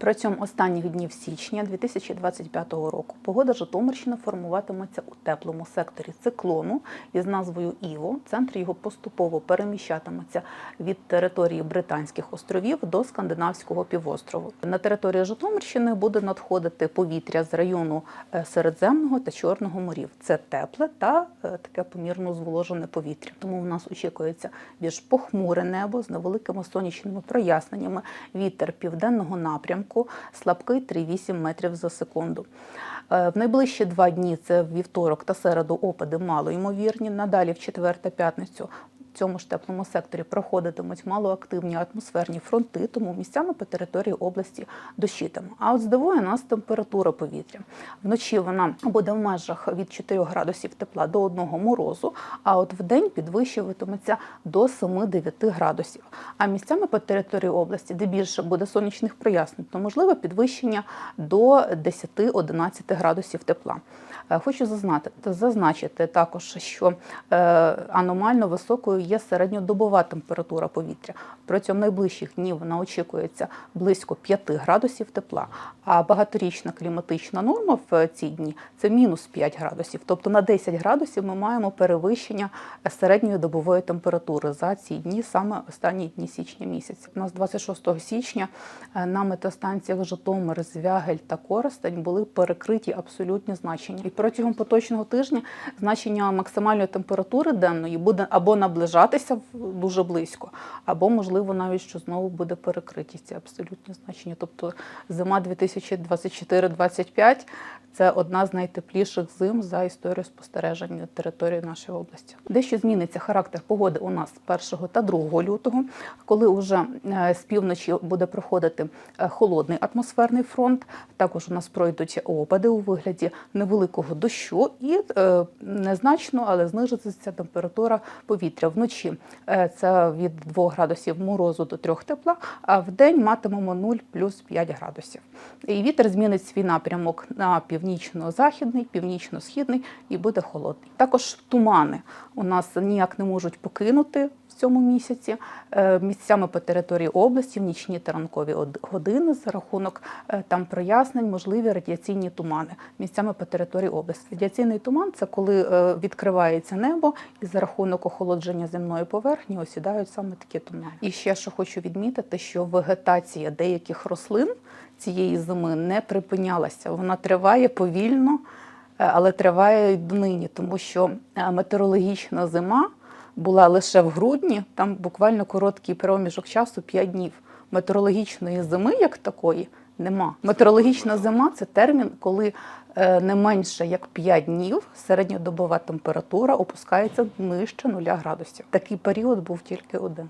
Протягом останніх днів січня 2025 року погода Житомирщини формуватиметься у теплому секторі циклону із назвою Іво. Центр його поступово переміщатиметься від території Британських островів до Скандинавського півострову. На території Житомирщини буде надходити повітря з району е, Середземного та Чорного морів. Це тепле та е, таке помірно зволожене повітря. Тому у нас очікується більш похмуре небо з невеликими сонячними проясненнями. Вітер південного напрямку слабкий 3,8 метрів за секунду. Е, В найближчі два дні це вівторок та середу опади мало ймовірні. Надалі в четвер та п'ятницю цьому ж теплому секторі проходитимуть малоактивні атмосферні фронти, тому місцями по території області дощитиме. А от здивує нас температура повітря. Вночі вона буде в межах від 4 градусів тепла до 1 морозу, а от вдень підвищуватиметься до 7-9 градусів. А місцями по території області, де більше буде сонячних прояснень, то можливе підвищення до 10-11 градусів тепла. Е, Хочу зазначити також, що е, аномально високою є середньодобова температура повітря. Протягом найближчих днів вона очікується близько 5 градусів тепла. А багаторічна кліматична норма в ці дні це мінус 5 градусів. Тобто на 10 градусів ми маємо перевищення середньої добової температури за ці дні, саме останні дні січня місяця. У нас 26 січня е, на метеостанціях Житомир, Звягель та Коростень були перекриті абсолютні значення. І протягом поточного тижня значення максимальної температури денної буде або наближатися в- дуже близько, або можливо навіть що знову буде перекритість абсолютне значення. Тобто зима 2024-25 це одна з найтепліших зим за історію спостережень території нашої області. Дещо зміниться характер погоди у нас 1 та 2 лютого, коли уже е, з півночі буде проходити е, холодний атмосферний фронт. Також у нас пройдуть опади у вигляді невеликого дощу і е, незначно, але знижиться температура повітря вночі. Це від 2 градусів морозу до 3 тепла, а в день матимемо 0 плюс 5 градусів. І вітер змінить свій напрямок на північно-західний, північно-східний і буде холодний. Також тумани у нас ніяк не можуть покинути цьому місяці. Е, Місцями по території області в нічні та ранкові години за рахунок е, там прояснень можливі радіаційні тумани. Місцями по території області. Радіаційний туман це коли е, відкривається небо і за рахунок охолодження земної поверхні осідають саме такі тумани. І ще що хочу відмітити, що вегетація деяких рослин цієї зими не припинялася. Вона триває повільно, але триває й донині, тому що метеорологічна зима була лише в грудні, там буквально короткий проміжок часу 5 днів. Метеорологічної зими як такої нема. Метеорологічна зима це термін, коли е, не менше як 5 днів середньодобова температура опускається нижче 0 градусів. Такий період був тільки один.